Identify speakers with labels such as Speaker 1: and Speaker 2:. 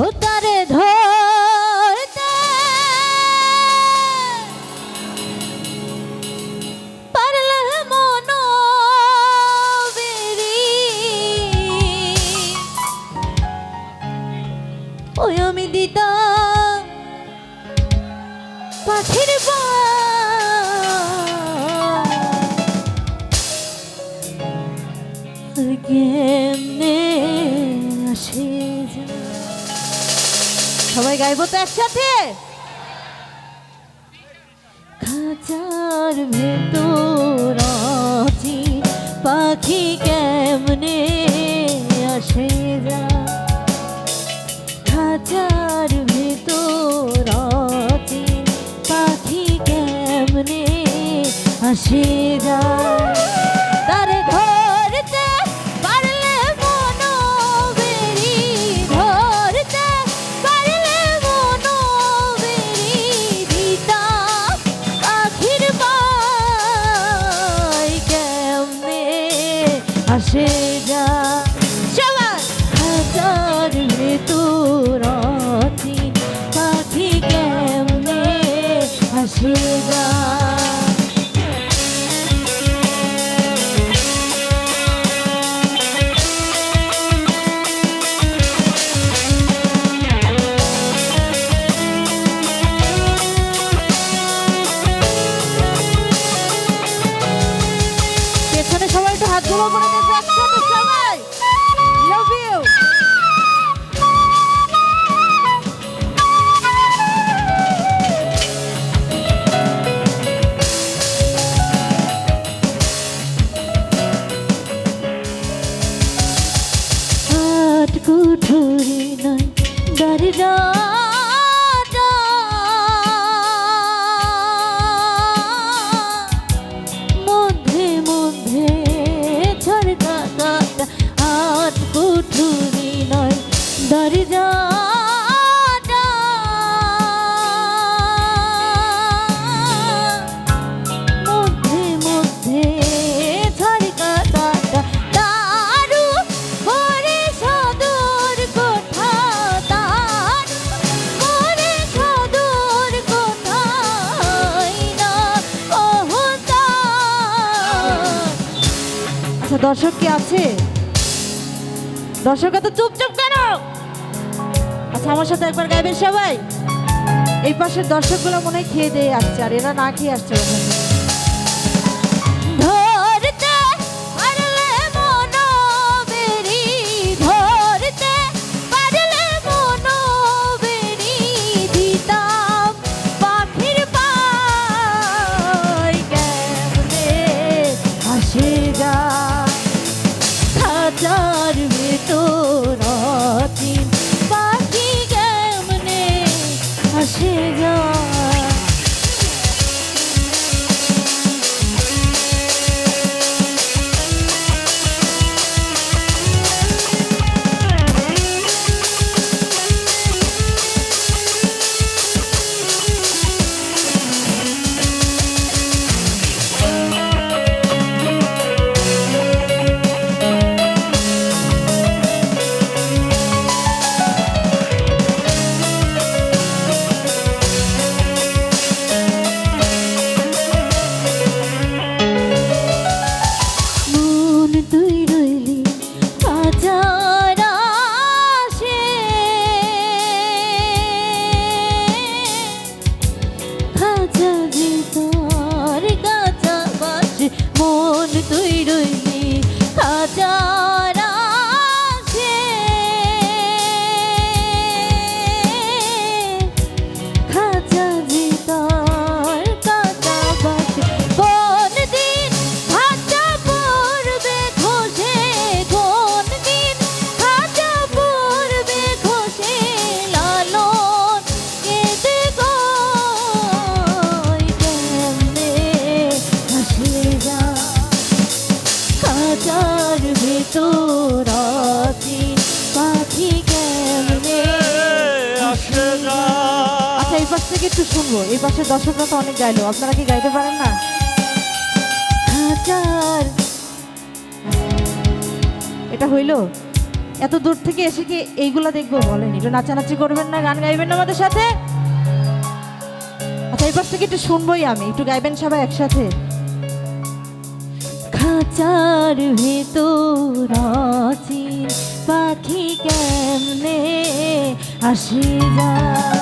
Speaker 1: ও ধরতে। পারলে মন ওই আমি দিতাম পাখির পা কেমনে সবাই গাইব তো একসাথে? খাঁচার ভেতর পাখি কেমনে আসে যা করে দেখবে একসাথে সবাই লাভ ইউ কুঠুরি নয় দরজা দর্শক কি আছে? দর্শক এত চুপচাপ কেন? আচ্ছা আমার সাথে একবার গাইবেন সবাই? এই পাশের দর্শকগুলো মনে হয় খেয়ে দিয়ে আসছে, আর এরা না খেয়ে আসছে। ভেতর পাখি কেমনে? আসে
Speaker 2: না।
Speaker 1: আচ্ছা এই পাশ থেকে একটু শুনব। এই পাশের দর্শকরা তো অনেক গাইলো। আপনারা কি গাইতে পারেন না? হাজার। এটা হইল? এত দূর থেকে এসে কি এইগুলা দেখব বলেন? একটু নাচানাচি করবেন না গান গাইবেন না আমাদের সাথে? আচ্ছা এই পাশ থেকে একটু শুনবোই আমি। একটু গাইবেন সবাই একসাথে? খাঁচার ভেতর পাখি কেমনে আসি যায়?